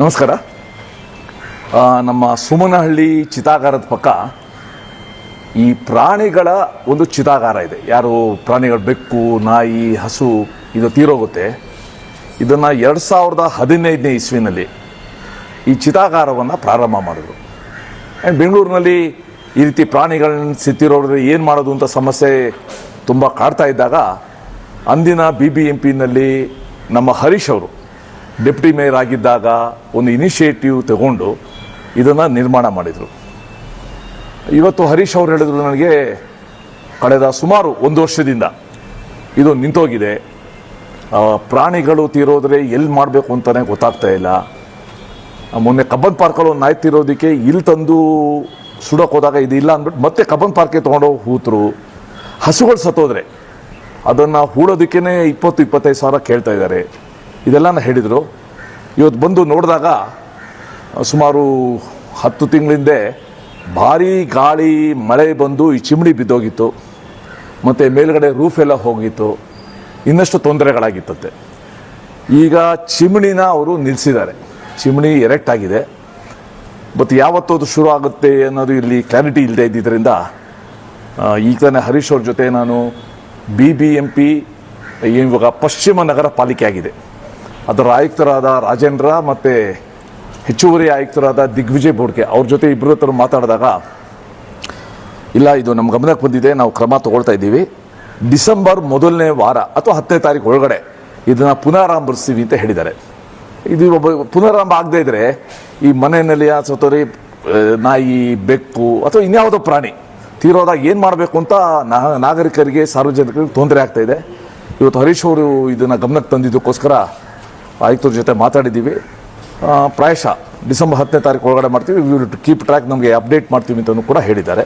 ನಮಸ್ಕಾರ. ನಮ್ಮ ಸುಮನಹಳ್ಳಿ ಚಿತಾಗಾರದ ಪಕ್ಕ ಈ ಪ್ರಾಣಿಗಳ ಒಂದು ಚಿತಾಗಾರ ಇದೆ. ಯಾರು ಪ್ರಾಣಿಗಳು ಬೆಕ್ಕು, ನಾಯಿ, ಹಸು, ಇದು ತೀರೋಗುತ್ತೆ. ಇದನ್ನು ಎರಡು ಸಾವಿರದ ಹದಿನೈದನೇ ಇಸ್ವಿನಲ್ಲಿ ಈ ಚಿತಾಗಾರವನ್ನು ಪ್ರಾರಂಭ ಮಾಡಿದ್ರು. ಆ್ಯಂಡ್ ಬೆಂಗಳೂರಿನಲ್ಲಿ ಈ ರೀತಿ ಪ್ರಾಣಿಗಳನ್ನ ಸಿತ್ತಿರೋದ್ರೆ ಏನು ಮಾಡೋದು ಅಂತ ಸಮಸ್ಯೆ ತುಂಬ ಕಾಡ್ತಾ ಇದ್ದಾಗ ಅಂದಿನ ಬಿ ಬಿ ಎಂ ಪಿನಲ್ಲಿ ನಮ್ಮ ಹರೀಶ್ ಅವರು ಡೆಪ್ಟಿ ಮೇಯರ್ ಆಗಿದ್ದಾಗ ಒಂದು ಇನಿಷಿಯೇಟಿವ್ ತಗೊಂಡು ಇದನ್ನು ನಿರ್ಮಾಣ ಮಾಡಿದರು. ಇವತ್ತು ಹರೀಶ್ ಅವರು ಹೇಳಿದ್ರು ನನಗೆ, ಕಳೆದ ಸುಮಾರು ಒಂದು ವರ್ಷದಿಂದ ಇದು ನಿಂತೋಗಿದೆ. ಪ್ರಾಣಿಗಳು ತೀರೋದ್ರೆ ಎಲ್ಲಿ ಮಾಡಬೇಕು ಅಂತಲೇ ಗೊತ್ತಾಗ್ತಾ ಇಲ್ಲ. ಮೊನ್ನೆ ಕಬ್ಬನ್ ಪಾರ್ಕಲ್ಲಿ ಒಂದು ನಾಯಿ ತೀರೋದಕ್ಕೆ ಇಲ್ಲಿ ತಂದು ಸುಡೋಕೆ ಹೋದಾಗ ಇದು ಇಲ್ಲ ಅಂದ್ಬಿಟ್ಟು ಮತ್ತೆ ಕಬ್ಬನ್ ಪಾರ್ಕ್ಗೆ ತೊಗೊಂಡೋಗಿ ಹೂತರು. ಹಸುಗಳು ಸತ್ತೋದ್ರೆ. ಅದನ್ನು ಹೂಡೋದಕ್ಕೇ ಇಪ್ಪತ್ತು, ಇಪ್ಪತ್ತೈದು ಸಾವಿರ ಕೇಳ್ತಾ ಇದ್ದಾರೆ ಇದೆಲ್ಲ ಹೇಳಿದರು. ಇವತ್ತು ಬಂದು ನೋಡಿದಾಗ, ಸುಮಾರು ಹತ್ತು ತಿಂಗಳಿಂದೆ ಭಾರೀ ಗಾಳಿ, ಮಳೆ ಬಂದು ಈ ಚಿಮಣಿ ಬಿದ್ದೋಗಿತ್ತು. ಮತ್ತು ಮೇಲುಗಡೆ ರೂಫ್ ಎಲ್ಲ ಹೋಗಿತ್ತು. ಇನ್ನಷ್ಟು ತೊಂದರೆಗಳಾಗಿತ್ತಂತೆ. ಈಗ ಚಿಮಣಿನ ಅವರು ನಿಲ್ಲಿಸಿದ್ದಾರೆ ಚಿಮಣಿ ಎರೆಕ್ಟ್ ಆಗಿದೆ. ಮತ್ತು ಯಾವತ್ತು ಅದು ಶುರು ಆಗುತ್ತೆ ಅನ್ನೋದು ಇಲ್ಲಿ ಕ್ಲಾರಿಟಿ ಇಲ್ಲದೆ ಇದ್ದಿದ್ದರಿಂದ ಈಗ ತಾನೇ ಹರೀಶ್ ಅವ್ರ ಜೊತೆ ನಾನು ಬಿ ಬಿ ಎಂ ಪಿ ಇವಾಗ ಪಶ್ಚಿಮ ನಗರ ಪಾಲಿಕೆ ಆಗಿದೆ. ಅದರ ಆಯುಕ್ತರಾದ ರಾಜೇಂದ್ರ ಮತ್ತು ಹೆಚ್ಚುವರಿ ಆಯುಕ್ತರಾದ ದಿಗ್ವಿಜಯ್ ಬೋಡ್ಕೆ ಅವ್ರ ಜೊತೆ ಇಬ್ಬರು ಹತ್ರ ಮಾತಾಡಿದಾಗ, ಇಲ್ಲ, ಇದು ನಮ್ಮ ಗಮನಕ್ಕೆ ಬಂದಿದೆ, ನಾವು ಕ್ರಮ ತಗೊಳ್ತಾ ಇದ್ದೀವಿ. ಡಿಸೆಂಬರ್ ಮೊದಲನೇ ವಾರ ಅಥವಾ ಹತ್ತನೇ ತಾರೀಕು ಒಳಗಡೆ ಇದನ್ನು ಪುನರಾರಂಭಿಸ್ತೀವಿ ಅಂತ ಹೇಳಿದ್ದಾರೆ. ಇದು ಒಬ್ಬ ಪುನರಾರಂಭ ಆಗದೇ ಇದ್ರೆ ಈ ಮನೆಯಲ್ಲಿ ಸತ್ತೋರಿ ನಾಯಿ, ಬೆಕ್ಕು ಅಥವಾ ಇನ್ಯಾವುದೋ ಪ್ರಾಣಿ ತೀರೋದಾಗ ಏನು ಮಾಡಬೇಕು ಅಂತ ನಾಗರಿಕರಿಗೆ, ಸಾರ್ವಜನಿಕರಿಗೆ ತೊಂದರೆ ಆಗ್ತಾ ಇದೆ. ಇವತ್ತು ಹರೀಶ್ ಅವರು ಇದನ್ನು ಗಮನಕ್ಕೆ ತಂದಿದ್ದಕ್ಕೋಸ್ಕರ ಆಯುಕ್ತರ ಜೊತೆ ಮಾತಾಡಿದ್ದೀವಿ ಪ್ರಾಯಶಃ ಡಿಸೆಂಬರ್ ಹತ್ತನೇ ತಾರೀಕು ಒಳಗಡೆ ಮಾಡ್ತೀವಿ. ವಿಲ್ ಕೀಪ್ ಟ್ರ್ಯಾಕ್ ನಮಗೆ ಅಪ್ಡೇಟ್ ಮಾಡ್ತೀವಿ ಅಂತಲೂ ಕೂಡ ಹೇಳಿದ್ದಾರೆ.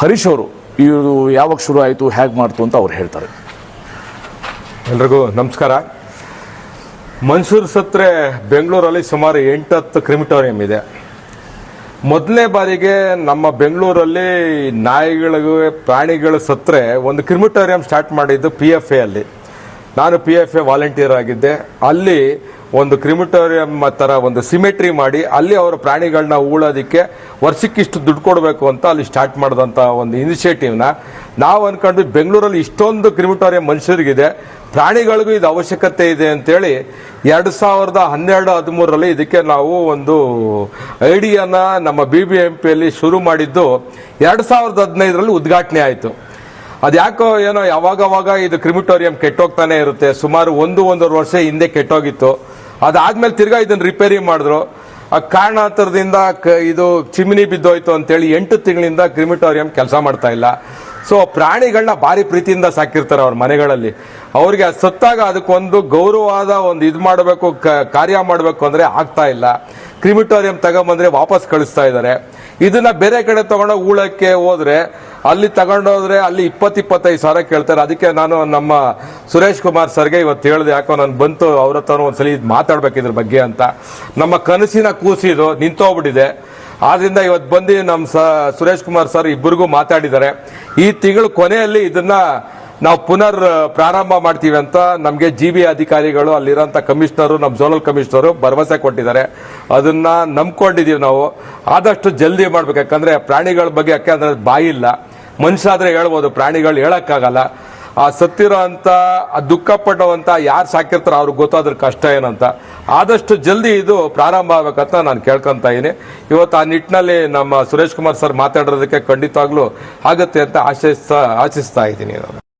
ಹರೀಶ್ ಅವರು ಇವರು ಯಾವಾಗ ಶುರು ಆಯಿತು, ಹೇಗೆ ಮಾಡ್ತು ಅಂತ ಅವ್ರು ಹೇಳ್ತಾರೆ. ಎಲ್ರಿಗೂ ನಮಸ್ಕಾರ. ಮನ್ಸೂರ್ ಸತ್ರೆ ಬೆಂಗಳೂರಲ್ಲಿ ಸುಮಾರು ಎಂಟತ್ತು ಕ್ರಿಮಿಟೋರಿಯಂ ಇದೆ. ಮೊದಲನೇ ಬಾರಿಗೆ ನಮ್ಮ ಬೆಂಗಳೂರಲ್ಲಿ ನಾಯಿಗಳಿಗೂ ಪ್ರಾಣಿಗಳ ಸತ್ರೆ ಒಂದು ಕ್ರಿಮಿಟೋರಿಯಂ ಸ್ಟಾರ್ಟ್ ಮಾಡಿದ್ದು ಪಿ ಎಫ್ ಎಲ್ಲಿ ನಾನು ಪಿ ಎಫ್ ಎ ವಾಲಂಟಿಯರ್ ಆಗಿದ್ದೆ. ಅಲ್ಲಿ ಒಂದು ಕ್ರಿಮಿಟೋರಿಯಂ ಥರ ಒಂದು ಸಿಮೆಟ್ರಿ ಮಾಡಿ, ಅಲ್ಲಿ ಅವರ ಪ್ರಾಣಿಗಳನ್ನ ಉಳೋದಕ್ಕೆ ವರ್ಷಕ್ಕಿಷ್ಟು ದುಡ್ಡು ಕೊಡಬೇಕು ಅಂತ ಅಲ್ಲಿ ಸ್ಟಾರ್ಟ್ ಮಾಡಿದಂಥ ಒಂದು ಇನಿಷಿಯೇಟಿವ್ನ ನಾವು ಅನ್ಕೊಂಡ್ವಿ ಬೆಂಗಳೂರಲ್ಲಿ ಇಷ್ಟೊಂದು ಕ್ರಿಮಿಟೋರಿಯಂ ಮನುಷ್ಯರಿಗಿದೆ. ಪ್ರಾಣಿಗಳಿಗೂ ಇದು ಅವಶ್ಯಕತೆ ಇದೆ ಅಂತೇಳಿ ಎರಡು ಸಾವಿರದ ಹನ್ನೆರಡು, ಹದಿಮೂರರಲ್ಲಿ ಇದಕ್ಕೆ ನಾವು ಒಂದು ಐಡಿಯಾನ ನಮ್ಮ ಬಿ ಬಿ ಎಂ ಶುರು ಮಾಡಿದ್ದು. ಎರಡು ಸಾವಿರದ ಹದಿನೈದರಲ್ಲಿ ಉದ್ಘಾಟನೆ ಆಯಿತು. ಅದ್ಯಾಕೋ ಏನೋ ಯಾವಾಗವಾಗ ಇದು ಕ್ರಿಮಿಟೋರಿಯಂ ಕೆಟ್ಟೋಗ್ತಾನೆ ಇರುತ್ತೆ, ಸುಮಾರು ಒಂದು, ಒಂದೂವರೆ ವರ್ಷ ಹಿಂದೆ ಕೆಟ್ಟೋಗಿತ್ತು. ಅದಾದ್ಮೇಲೆ ತಿರ್ಗಾ ಇದನ್ನು ರಿಪೇರಿ ಮಾಡಿದ್ರು. ಆ ಕಾರಣಾಂತರದಿಂದ ಇದು ಚಿಮಿನಿ ಬಿದ್ದೋಯ್ತು ಅಂತೇಳಿ ಎಂಟು ತಿಂಗಳಿಂದ ಕ್ರಿಮಿಟೋರಿಯಂ ಕೆಲಸ ಮಾಡ್ತಾ ಇಲ್ಲ. ಸೊ ಪ್ರಾಣಿಗಳನ್ನ ಭಾರಿ ಪ್ರೀತಿಯಿಂದ ಸಾಕಿರ್ತಾರೆ ಅವ್ರ ಮನೆಗಳಲ್ಲಿ. ಅವ್ರಿಗೆ ಸತ್ತಾಗ ಅದಕ್ಕೊಂದು ಗೌರವವಾದ ಒಂದು ಇದು ಮಾಡಬೇಕು ಕಾರ್ಯ ಮಾಡಬೇಕು ಅಂದ್ರೆ ಆಗ್ತಾ ಇಲ್ಲ. ಕ್ರಿಮಿಟೋರಿಯಂ ತಗೊಂಬಂದ್ರೆ ವಾಪಸ್ ಕಳಿಸ್ತಾ ಇದ್ದಾರೆ ಇದನ್ನ ಬೇರೆ ಕಡೆ ತಗೊಂಡೋಗಿ ಊಳಕ್ಕೆ ಹೋದ್ರೆ ಅಲ್ಲಿ ತಗೊಂಡೋದ್ರೆ ಅಲ್ಲಿ ಇಪ್ಪತ್ತು ಇಪ್ಪತ್ತೈದು ಸಾವಿರ ಕೇಳ್ತಾರೆ. ಅದಕ್ಕೆ ನಾನು ನಮ್ಮ ಸುರೇಶ್ ಕುಮಾರ್ ಸರ್ಗೆ ಇವತ್ತು ಹೇಳಿದೆ, ಯಾಕೋ ನಾನು ಬಂತು, ಅವ್ರ ಹತ್ರ ಒಂದ್ಸಲಿ ಮಾತಾಡ್ಬೇಕು ಇದ್ರ ಬಗ್ಗೆ ಅಂತ. ನಮ್ಮ ಕನಸಿನ ಕೂಸಿದು ನಿಂತೋಗ್ಬಿಟ್ಟಿದೆ. ಆದ್ರಿಂದ ಇವತ್ತು ಬಂದು ನಮ್ಮ ಸ, ಸುರೇಶ್ ಕುಮಾರ್ ಸರ್ ಇಬ್ಬರಿಗೂ ಮಾತಾಡಿದ್ದಾರೆ. ಈ ತಿಂಗಳು ಕೊನೆಯಲ್ಲಿ ಇದನ್ನ ನಾವು ಪುನರ್ ಪ್ರಾರಂಭ ಮಾಡ್ತೀವಿ ಅಂತ ನಮಗೆ ಜಿ ಬಿ ಅಧಿಕಾರಿಗಳು, ಅಲ್ಲಿರೋಂಥ ಕಮಿಷನರು ನಮ್ಮ ಝೋನಲ್ ಕಮಿಷನರು ಭರವಸೆ ಕೊಟ್ಟಿದ್ದಾರೆ. ಅದನ್ನ ನಂಬ್ಕೊಂಡಿದ್ದೀವಿ ನಾವು. ಆದಷ್ಟು ಜಲ್ದಿ ಮಾಡಬೇಕು. ಯಾಕಂದ್ರೆ ಪ್ರಾಣಿಗಳ ಬಗ್ಗೆ ಯಾಕಂದ್ರೆ ಅಂದರೆ ಇಲ್ಲ. ಮನುಷ್ಯ ಆದ್ರೆ ಹೇಳ್ಬೋದು, ಪ್ರಾಣಿಗಳು ಹೇಳೋಕ್ಕಾಗಲ್ಲ. ಆ ಸತ್ತಿರೋ ಅಂತ ದುಃಖ ಪಟ್ಟವಂತ ಯಾರು ಸಾಕಿರ್ತಾರೋ ಅವ್ರಿಗೆ ಗೊತ್ತಾದ್ರ ಕಷ್ಟ ಏನಂತ. ಆದಷ್ಟು ಜಲ್ದಿ ಇದು ಪ್ರಾರಂಭ ಆಗ್ಬೇಕಂತ ನಾನು ಕೇಳ್ಕೊಂತ ಇದ್ದೀನಿ. ಇವತ್ತು ಆ ನಿಟ್ಟಿನಲ್ಲಿ ನಮ್ಮ ಸುರೇಶ್ ಕುಮಾರ್ ಸರ್ ಮಾತಾಡೋದಕ್ಕೆ ಖಂಡಿತವಾಗ್ಲೂ ಆಗುತ್ತೆ ಅಂತ ಆಶಿಸ್ತಾ ಆಶಿಸ್ತಾ ಇದ್ದೀನಿ ನಾನು.